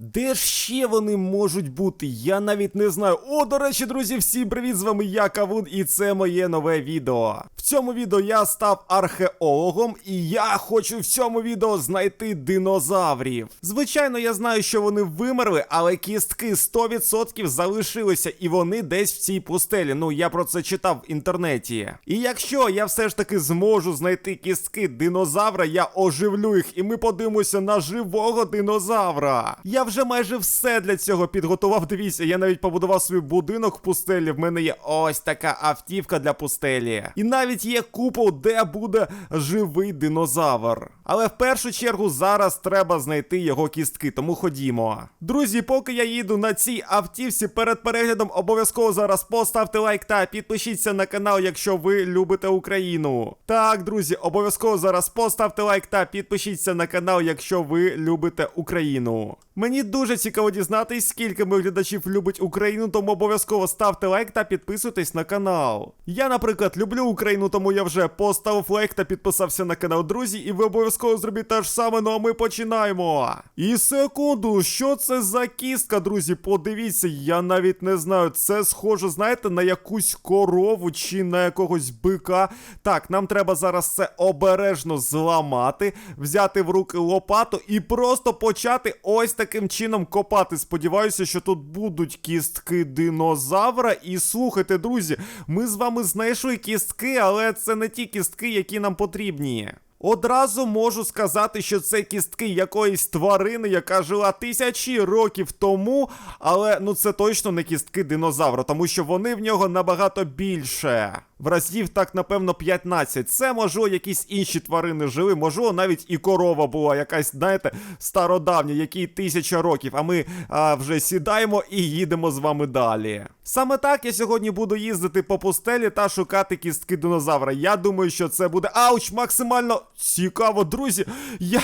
Де ж ще вони можуть бути? Я навіть не знаю. О, до речі, друзі, всім привіт! З вами я Кавун, і це моє нове відео. В цьому відео я став археологом, і я хочу в цьому відео знайти динозаврів. Звичайно, я знаю, що вони вимерли, але кістки 100% залишилися, і вони десь в цій пустелі. Ну, я про це читав в інтернеті. І якщо я все ж таки зможу знайти кістки динозавра, я оживлю їх, і ми подивимося на живого динозавра. Я вже майже все для цього підготував. Дивіться, я навіть побудував свій будинок в пустелі. В мене є ось така автівка для пустелі. І навіть є купол, де буде живий динозавр. Але в першу чергу зараз треба знайти його кістки, тому ходімо. Друзі, поки я їду на цій автівці, перед переглядом обов'язково зараз поставте лайк та підпишіться на канал, якщо ви любите Україну. Так, друзі, обов'язково зараз поставте лайк та підпишіться на канал, якщо ви любите Україну. Мені дуже цікаво дізнатись, скільки моїх глядачів любить Україну, тому обов'язково ставте лайк та підписуйтесь на канал. Я, наприклад, люблю Україну, тому я вже поставив лайк та підписався на канал, друзі, і ви обов'язково зробіть те ж саме, ну а ми починаємо. І секунду, що це за кістка, друзі? Подивіться, я навіть не знаю. Це схоже, знаєте, на якусь корову чи на якогось бика. Так, нам треба зараз це обережно зламати, взяти в руки лопату і просто почати ось таким чином копати. Сподіваюся, що тут будуть кістки динозавра. І слухайте, друзі, ми з вами знайшли кістки, але це не ті кістки, які нам потрібні. Одразу можу сказати, що це кістки якоїсь тварини, яка жила тисячі років тому, але ну це точно не кістки динозавра, тому що вони в нього набагато більше. В разів так, напевно, 15. Це можливо якісь інші тварини жили, можливо, навіть і корова була, якась, знаєте, стародавня, якій тисяча років. А ми а, вже сідаємо і їдемо з вами далі. Саме так я сьогодні буду їздити по пустелі та шукати кістки динозавра. Я думаю, що це буде ауч, максимально цікаво, друзі. Я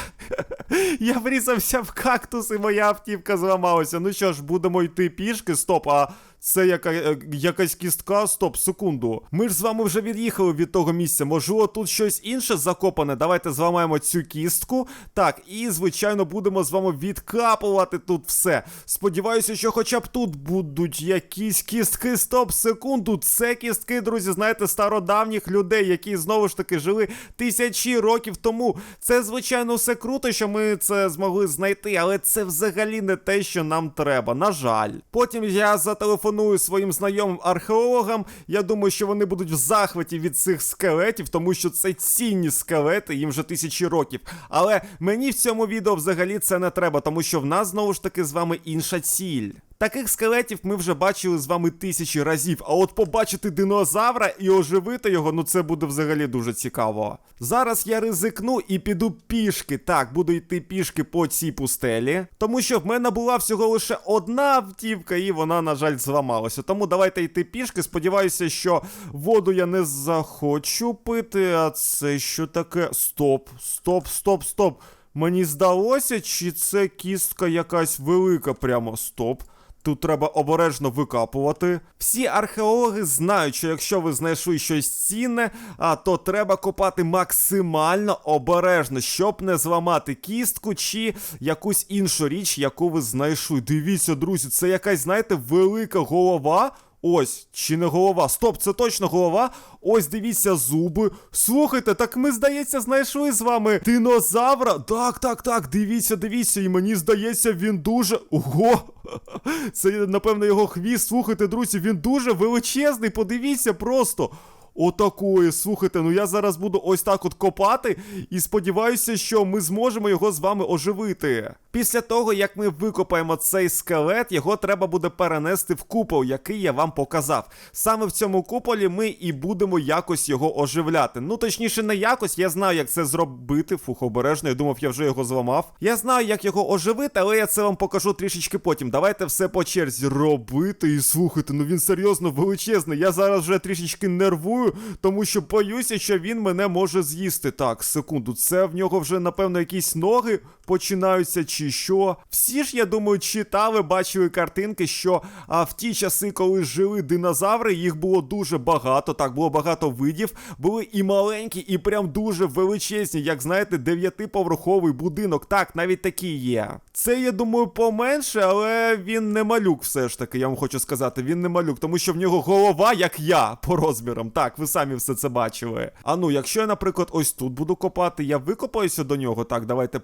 я врізався в кактус і моя автівка зламалася. Ну що ж, будемо йти пішки. Стоп, а це яка, е, якась кістка? Стоп, секунду. Ми ж з вами вже від'їхали від того місця. Можливо, тут щось інше закопане. Давайте зламаємо цю кістку. Так, і, звичайно, будемо з вами відкапувати тут все. Сподіваюся, що хоча б тут будуть якісь кістки. Стоп, секунду. Це кістки, друзі, знаєте, стародавніх людей, які знову ж таки жили тисячі років тому. Це, звичайно, все круто, що ми це змогли знайти, але це взагалі не те, що нам треба. На жаль. Потім я зателефоную своїм знайомим археологам. Я думаю, що вони будуть в захваті від цих скелетів, тому що це цінні скелети, їм вже тисячі років. Але мені в цьому відео взагалі це не треба, тому що в нас знову ж таки з вами інша ціль. Таких скелетів ми вже бачили з вами тисячі разів, а от побачити динозавра і оживити його, ну це буде взагалі дуже цікаво. Зараз я ризикну і піду пішки. Так, буду йти пішки по цій пустелі, тому що в мене була всього лише одна автівка, і вона, на жаль, зламалася. Тому давайте йти пішки. Сподіваюся, що воду я не захочу пити. А це що таке? Стоп, стоп, стоп, стоп. Мені здалося, чи це кістка якась велика, прямо стоп. Тут треба обережно викапувати. Всі археологи знають, що якщо ви знайшли щось цінне, а то треба копати максимально обережно, щоб не зламати кістку чи якусь іншу річ, яку ви знайшли. Дивіться, друзі, це якась, знаєте, велика голова. Ось, чи не голова? Стоп, це точно голова. Ось дивіться зуби. Слухайте, так ми, здається, знайшли з вами динозавра. Так, так, так, дивіться, дивіться, і мені здається, він дуже. Ого! Це, напевно, його хвіст. Слухайте, друзі, він дуже величезний. Подивіться просто. Отакої, слухайте, ну я зараз буду ось так от копати і сподіваюся, що ми зможемо його з вами оживити. Після того, як ми викопаємо цей скелет, його треба буде перенести в купол, який я вам показав. Саме в цьому куполі ми і будемо якось його оживляти. Ну, точніше, не якось, я знаю, як це зробити. Фух, обережно, я думав, я вже його зламав. Я знаю, як його оживити, але я це вам покажу трішечки потім. Давайте все по черзі робити. І слухайте, ну він серйозно величезний. Я зараз вже трішечки нервую, тому що боюся, що він мене може з'їсти. Так, секунду, це в нього вже, напевно, якісь ноги. Починаються, чи що. Всі ж, я думаю, читали, бачили картинки, що а, в ті часи, коли жили динозаври, їх було дуже багато. Так, було багато видів. Були і маленькі, і прям дуже величезні, як знаєте, дев'ятиповерховий будинок. Так, навіть такі є. Це, я думаю, поменше, але він не малюк, все ж таки, я вам хочу сказати. Він не малюк, тому що в нього голова, як я, по розмірам. Так, ви самі все це бачили. А ну, якщо я, наприклад, ось тут буду копати, я викопаюся до нього. Так, давайте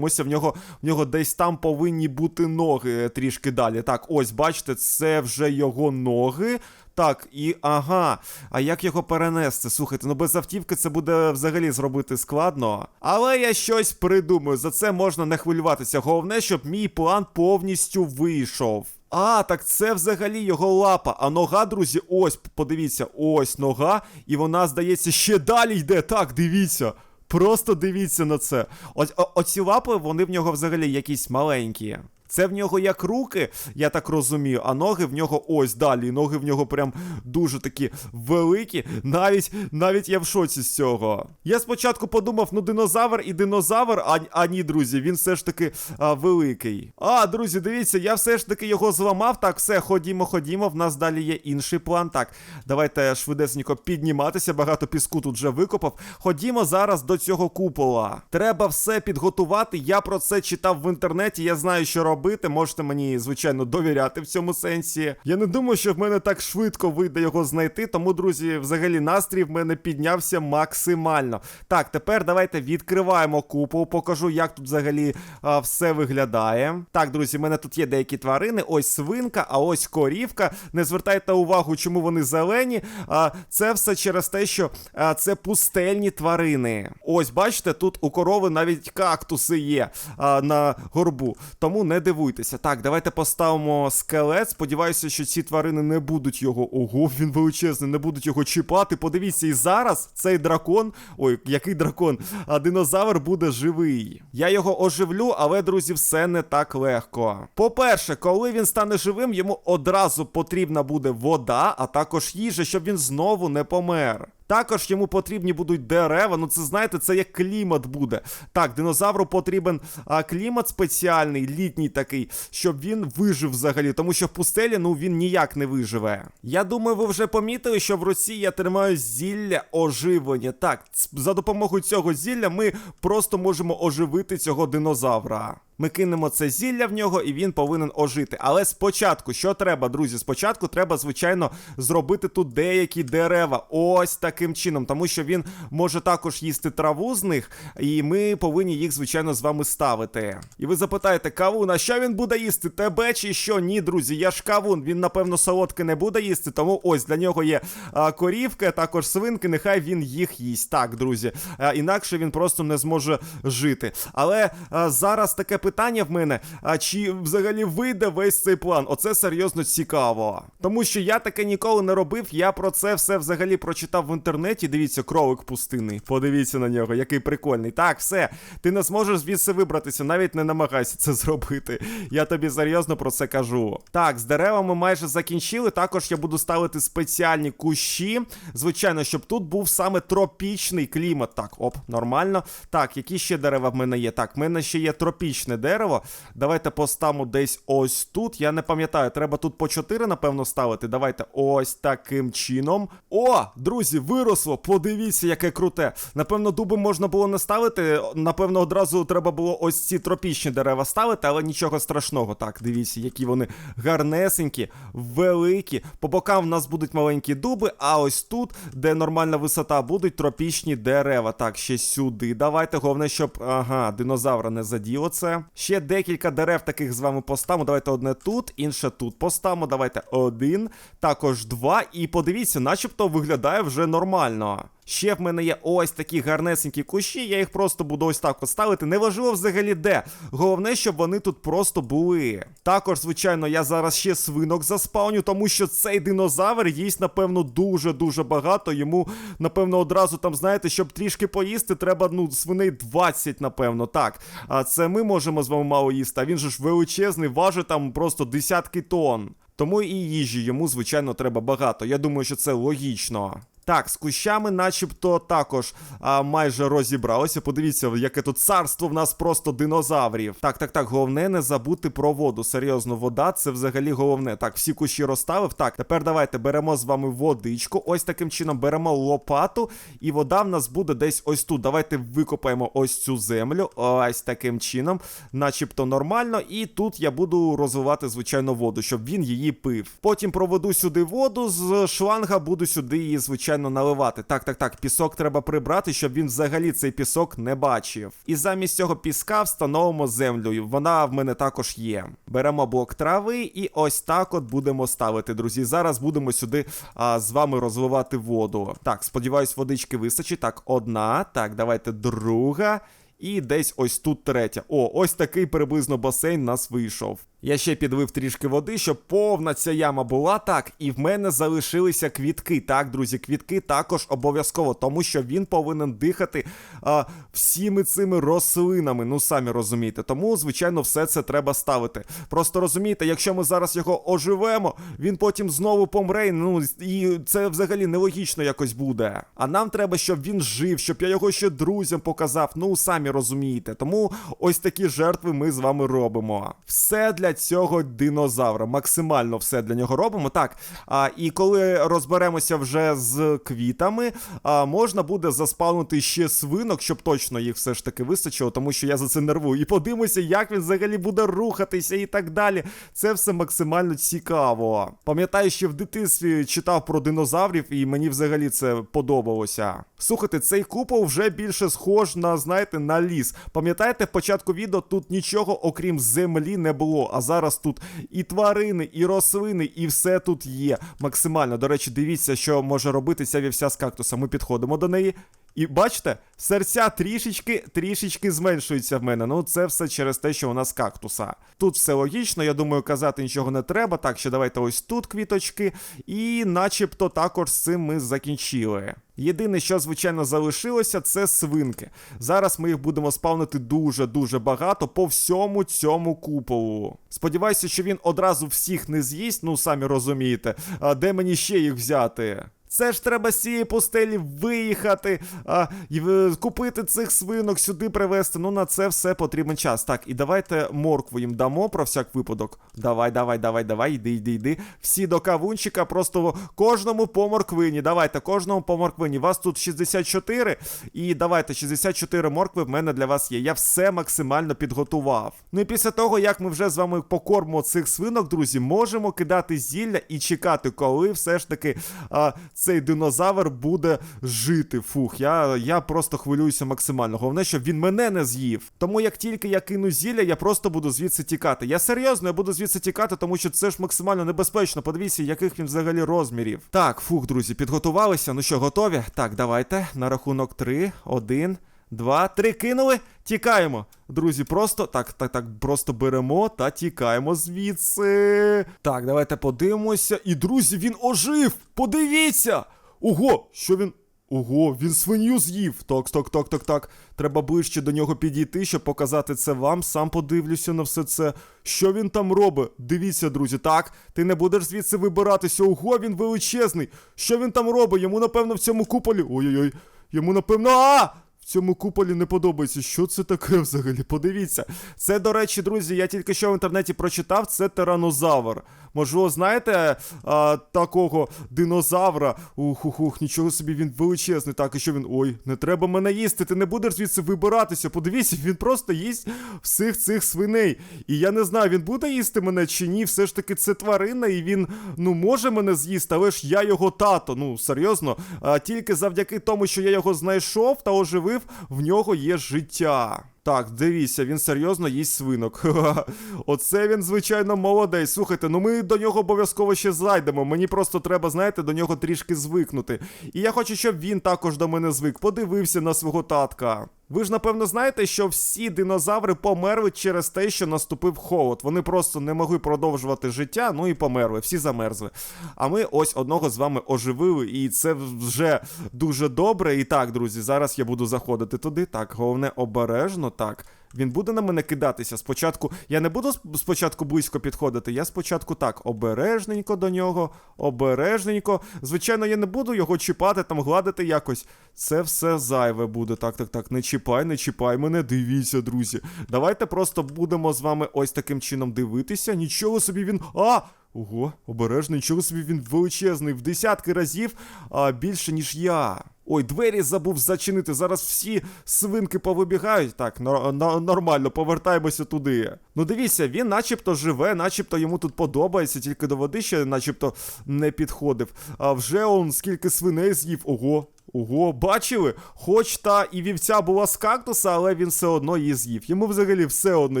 подивимося. В нього, в нього десь там повинні бути ноги трішки далі. Так, ось, бачите, це вже його ноги. Так, і ага. А як його перенести? Слухайте, ну без автівки це буде взагалі зробити складно. Але я щось придумаю. За це можна не хвилюватися. Головне, щоб мій план повністю вийшов. А, так це взагалі його лапа. А нога, друзі, ось, подивіться, ось нога, і вона, здається, ще далі йде. Так, дивіться. Просто дивіться на це. Ось о- оці лапи, вони в нього взагалі якісь маленькі. Це в нього як руки, я так розумію, а ноги в нього ось далі. Ноги в нього прям дуже такі великі. Навіть навіть я в шоці з цього. Я спочатку подумав, ну динозавр і динозавр, а, а ні, друзі, він все ж таки а, великий. А, друзі, дивіться, я все ж таки його зламав. Так, все, ходімо, ходімо. В нас далі є інший план. Так, давайте швидесенько підніматися. Багато піску тут вже викопав. Ходімо зараз до цього купола. Треба все підготувати. Я про це читав в інтернеті. Я знаю, що робити. Можете мені, звичайно, довіряти в цьому сенсі. Я не думаю, що в мене так швидко вийде його знайти. Тому, друзі, взагалі настрій в мене піднявся максимально. Так, тепер давайте відкриваємо купол. Покажу, як тут взагалі а, все виглядає. Так, друзі, в мене тут є деякі тварини. Ось свинка, а ось корівка. Не звертайте увагу, чому вони зелені. А, це все через те, що а, це пустельні тварини. Ось, бачите, тут у корови навіть кактуси є а, на горбу. Тому не дивуйтеся. Так, давайте поставимо скелет. Сподіваюся, що ці тварини не будуть його. Ого, він величезний, не будуть його чіпати. Подивіться, і зараз цей дракон. Ой, який дракон? А динозавр буде живий. Я його оживлю, але, друзі, все не так легко. По-перше, коли він стане живим, йому одразу потрібна буде вода, а також їжа, щоб він знову не помер. Також йому потрібні будуть дерева. Ну це знаєте, це як клімат буде. Так, динозавру потрібен а, клімат спеціальний, літній такий, щоб він вижив взагалі, тому що в пустелі ну він ніяк не виживе. Я думаю, ви вже помітили, що в Росії я тримаю зілля оживлення. Так, за допомогою цього зілля ми просто можемо оживити цього динозавра. Ми кинемо це зілля в нього, і він повинен ожити. Але спочатку, що треба, друзі? Спочатку треба, звичайно, зробити тут деякі дерева. Ось таким чином, тому що він може також їсти траву з них, і ми повинні їх, звичайно, з вами ставити. І ви запитаєте, кавун, а що він буде їсти? Тебе чи що? Ні, друзі, я ж кавун. Він, напевно, солодке не буде їсти, тому ось для нього є а, корівки, також свинки. Нехай він їх їсть. Так, друзі. А, інакше він просто не зможе жити. Але а, зараз таке питання в мене: а чи взагалі вийде весь цей план? Оце серйозно цікаво. Тому що я таке ніколи не робив. Я про це все взагалі прочитав в інтернеті. Дивіться, кролик пустинний. Подивіться на нього, який прикольний. Так, все, ти не зможеш звідси вибратися, навіть не намагайся це зробити. Я тобі серйозно про це кажу. Так, з деревами майже закінчили. Також я буду ставити спеціальні кущі. Звичайно, щоб тут був саме тропічний клімат. Так, оп, нормально. Так, які ще дерева в мене є? Так, в мене ще є тропічне дерево. Давайте поставимо десь ось тут. Я не пам'ятаю, треба тут по 4, напевно, ставити. Давайте ось таким чином. О, друзі, виросло. Подивіться, яке круте. Напевно, дуби можна було не ставити. Напевно, одразу треба було ось ці тропічні дерева ставити, але нічого страшного. Так, дивіться, які вони гарнесенькі, великі. По бокам в нас будуть маленькі дуби, а ось тут, де нормальна висота, будуть тропічні дерева. Так, ще сюди. Давайте, головне, щоб ага, динозавра не заділо це. Ще декілька дерев таких з вами поставимо. Давайте одне тут, інше тут поставимо. Давайте один, також два. І подивіться, начебто виглядає вже нормально. Ще в мене є ось такі гарнесенькі кущі, я їх просто буду ось так поставити. Неважливо взагалі де. Головне, щоб вони тут просто були. Також, звичайно, я зараз ще свинок заспавню, тому що цей динозавр їсть, напевно, дуже-дуже багато. Йому, напевно, одразу там, знаєте, щоб трішки поїсти, треба, ну, свиней 20, напевно. Так. А це ми можемо з вами мало їсти. А він же ж величезний, важить там просто десятки тонн. Тому і їжі йому, звичайно, треба багато. Я думаю, що це логічно. Так, з кущами, начебто, також а, майже розібралися. Подивіться, яке тут царство в нас просто динозаврів. Так, так, так, головне не забути про воду. Серйозно, вода це взагалі головне. Так, всі кущі розставив. Так, тепер давайте беремо з вами водичку. Ось таким чином беремо лопату, і вода в нас буде десь ось тут. Давайте викопаємо ось цю землю. Ось таким чином, начебто нормально. І тут я буду розвивати, звичайно, воду, щоб він її пив. Потім проведу сюди воду з шланга, буду сюди її, звичайно, наливати. Так, так, так, пісок треба прибрати, щоб він взагалі цей пісок не бачив. І замість цього піска встановимо землю. Вона в мене також є. Беремо блок трави і ось так от будемо ставити, друзі. Зараз будемо сюди а, з вами розвивати воду. Так, сподіваюсь, водички вистачить. Так, одна. Так, давайте друга. І десь ось тут третя. О, ось такий приблизно басейн нас вийшов. Я ще підлив трішки води, щоб повна ця яма була так. І в мене залишилися квітки. Так, друзі, квітки також обов'язково, тому що він повинен дихати а, всіми цими рослинами. Ну, самі розумієте. Тому, звичайно, все це треба ставити. Просто розумієте, якщо ми зараз його оживемо, він потім знову помре. Ну і це взагалі нелогічно якось буде. А нам треба, щоб він жив, щоб я його ще друзям показав. Ну, самі розумієте. Тому ось такі жертви ми з вами робимо. Все для цього динозавра. Максимально все для нього робимо. Так. А, І коли розберемося вже з квітами, а, можна буде заспавнити ще свинок, щоб точно їх все ж таки вистачило, тому що я за це нервую. І подивимося, як він взагалі буде рухатися і так далі. Це все максимально цікаво. Пам'ятаю, що в дитинстві читав про динозаврів, і мені взагалі це подобалося. Слухайте, цей купол вже більше схож на, знаєте, на ліс. Пам'ятаєте, в початку відео тут нічого, окрім землі, не було. А зараз тут і тварини, і рослини, і все тут є. Максимально. До речі, дивіться, що може робити ця вівся з кактуса. Ми підходимо до неї. І бачите, серця трішечки трішечки зменшуються в мене. Ну, це все через те, що у нас кактуса. Тут все логічно, я думаю, казати нічого не треба. Так, що давайте ось тут квіточки. І начебто також з цим ми закінчили. Єдине, що, звичайно, залишилося, це свинки. Зараз ми їх будемо спавнити дуже-дуже багато по всьому цьому куполу. Сподіваюся, що він одразу всіх не з'їсть, ну самі розумієте, а де мені ще їх взяти. Це ж треба з цієї постелі виїхати, а, і е, купити цих свинок, сюди привезти. Ну на це все потрібен час. Так, і давайте моркву їм дамо про всяк випадок. Давай, давай, давай, давай, йди, йди, йди. Всі до кавунчика, просто кожному по морквині. Давайте, кожному по морквині. Вас тут 64. І давайте, 64 моркви в мене для вас є. Я все максимально підготував. Ну і після того, як ми вже з вами покормимо цих свинок, друзі, можемо кидати зілля і чекати, коли все ж таки а, цей динозавр буде жити. Фух, я, я просто хвилююся максимально. Головне, щоб він мене не з'їв. Тому як тільки я кину зілля, я просто буду звідси тікати. Я серйозно, я буду звідси тікати, тому що це ж максимально небезпечно. Подивіться, яких він взагалі розмірів. Так, фух, друзі, підготувалися. Ну що, готові? Так, давайте. На рахунок 3, 1, 2, 3. Кинули. Тікаємо. Друзі, просто так, так, так, просто беремо та тікаємо звідси. Так, давайте подивимося. І, друзі, він ожив! Подивіться! Ого, що він. Ого, він свинью з'їв. Так, так, так, так, так. Треба ближче до нього підійти, щоб показати це вам. Сам подивлюся на все це. Що він там робить? Дивіться, друзі, так. Ти не будеш звідси вибиратися. Ого, він величезний. Що він там робить? Йому, напевно, в цьому куполі. Ой-ой-ой. Йому, напевно. А! Цьому куполі не подобається. Що це таке взагалі? Подивіться. Це, до речі, друзі, я тільки що в інтернеті прочитав, це тиранозавр. Можливо, знаєте а, такого динозавра? Ух-ух-ух, нічого собі, він величезний. Так, і що він. Ой, не треба мене їсти, ти не будеш звідси вибиратися. Подивіться, він просто їсть всіх цих свиней. І я не знаю, він буде їсти мене чи ні. Все ж таки, це тварина, і він ну може мене з'їсти, але ж я його тато. Ну, серйозно. А, тільки завдяки тому, що я його знайшов та оживив, в нього є життя. Так, дивіться, він серйозно їсть свинок. Оце він, звичайно, молодець. Слухайте, ну ми до нього обов'язково ще зайдемо. Мені просто треба, знаєте, до нього трішки звикнути. І я хочу, щоб він також до мене звик, подивився на свого татка. Ви ж напевно знаєте, що всі динозаври померли через те, що наступив холод. Вони просто не могли продовжувати життя, ну і померли, всі замерзли. А ми ось одного з вами оживили, і це вже дуже добре. І так, друзі, зараз я буду заходити туди. Так, головне обережно, так. Він буде на мене кидатися. Спочатку я не буду спочатку близько підходити. Я спочатку так, обережненько до нього, обережненько. Звичайно, я не буду його чіпати, там гладити якось. Це все зайве буде. Так, так, так. Не чіпай, не чіпай мене. Дивіться, друзі. Давайте просто будемо з вами ось таким чином дивитися. Нічого собі він. А! Ого, обережно, нічого собі він величезний, в десятки разів а, більше, ніж я. Ой, двері забув зачинити. Зараз всі свинки повибігають. Так, нормально, повертаємося туди. Ну дивіться, він начебто живе, начебто йому тут подобається, тільки до води ще начебто не підходив. А вже он скільки свиней з'їв. Ого. Ого, бачили? Хоч та і вівця була з кактуса, але він все одно її з'їв. Йому взагалі все одно,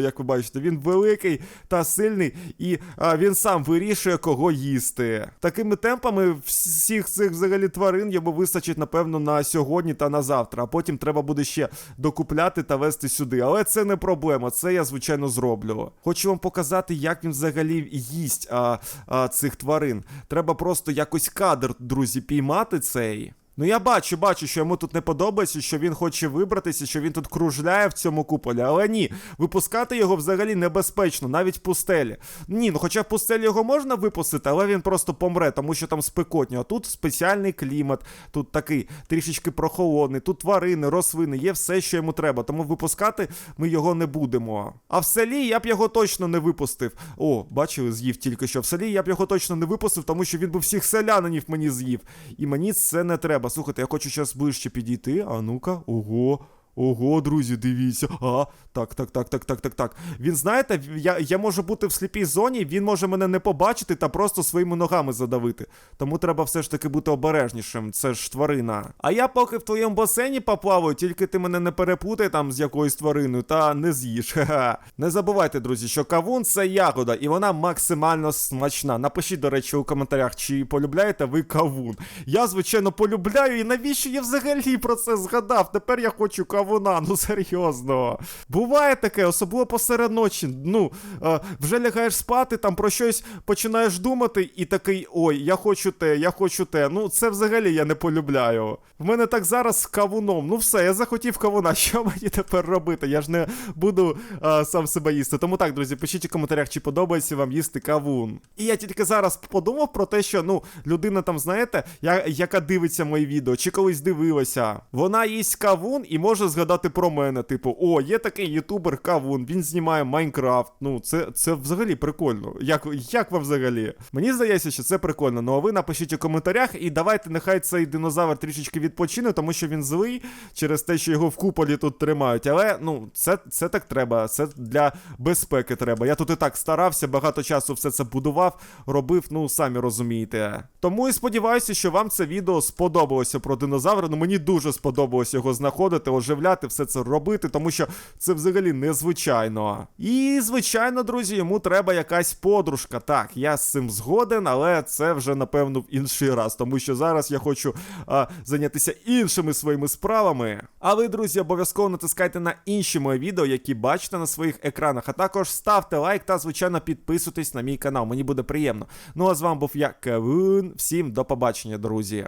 як ви бачите, він великий та сильний, і а, він сам вирішує, кого їсти. Такими темпами всіх цих взагалі тварин йому вистачить, напевно, на сьогодні та на завтра. А потім треба буде ще докупляти та вести сюди. Але це не проблема, це я звичайно зроблю. Хочу вам показати, як він взагалі їсть а, а, цих тварин. Треба просто якось кадр, друзі, піймати цей. Ну я бачу, бачу, що йому тут не подобається, що він хоче вибратися, що він тут кружляє в цьому куполі. Але ні, випускати його взагалі небезпечно, навіть в пустелі. Ні, ну хоча в пустелі його можна випустити, але він просто помре, тому що там спекотні. А тут спеціальний клімат, тут такий трішечки прохолодний, тут тварини, рослини, є все, що йому треба. Тому випускати ми його не будемо. А в селі я б його точно не випустив. О, бачили, з'їв тільки що. В селі я б його точно не випустив, тому що він би всіх селянинів мені з'їв. І мені це не треба. Слухайте, я хочу зараз ближче підійти. А ну-ка, ого. Ого, друзі, дивіться. А, так, так, так, так, так, так, так. Він, знаєте, я, я можу бути в сліпій зоні, він може мене не побачити та просто своїми ногами задавити. Тому треба все ж таки бути обережнішим. Це ж тварина. А я поки в твоєму басейні поплаваю, тільки ти мене не перепутай там з якоюсь твариною та не. Ха-ха. Не забувайте, друзі, що кавун це ягода, і вона максимально смачна. Напишіть, до речі, у коментарях, чи полюбляєте ви кавун. Я, звичайно, полюбляю, і навіщо я взагалі про це згадав? Тепер я хочу кавуна, ну серйозно. Буває таке, особливо посеред ночі. Ну, е, вже лягаєш спати, там про щось починаєш думати, і такий ой, я хочу те, я хочу те. Ну, це взагалі я не полюбляю. В мене так зараз з кавуном. Ну все, я захотів кавуна. Що мені тепер робити? Я ж не буду е, сам себе їсти. Тому так, друзі, пишіть у коментарях, чи подобається вам їсти кавун. І я тільки зараз подумав про те, що ну, людина там, знаєте, я, яка дивиться мої відео, чи колись дивилася, вона їсть кавун і може згадати про мене. Типу, о, є такий ютубер Кавун, він знімає Майнкрафт. Ну, це, це взагалі прикольно. Як, як вам взагалі? Мені здається, що це прикольно. Ну а ви напишіть у коментарях і давайте нехай цей динозавр трішечки відпочине, тому що він злий через те, що його в куполі тут тримають. Але ну, це, це так треба. Це для безпеки треба. Я тут і так старався, багато часу все це будував, робив, ну самі розумієте. Тому і сподіваюся, що вам це відео сподобалося про динозавра. Ну мені дуже сподобалось його знаходити, оживляти, все це робити, тому що це взагалі незвичайно. І, звичайно, друзі, йому треба якась подружка. Так, я з цим згоден, але це вже напевно в інший раз, тому що зараз я хочу а, зайнятися іншими своїми справами. А ви, друзі, обов'язково натискайте на інші мої відео, які бачите на своїх екранах. А також ставте лайк та, звичайно, підписуйтесь на мій канал. Мені буде приємно. Ну а з вами був я, Кевин. Всім до побачення, друзі.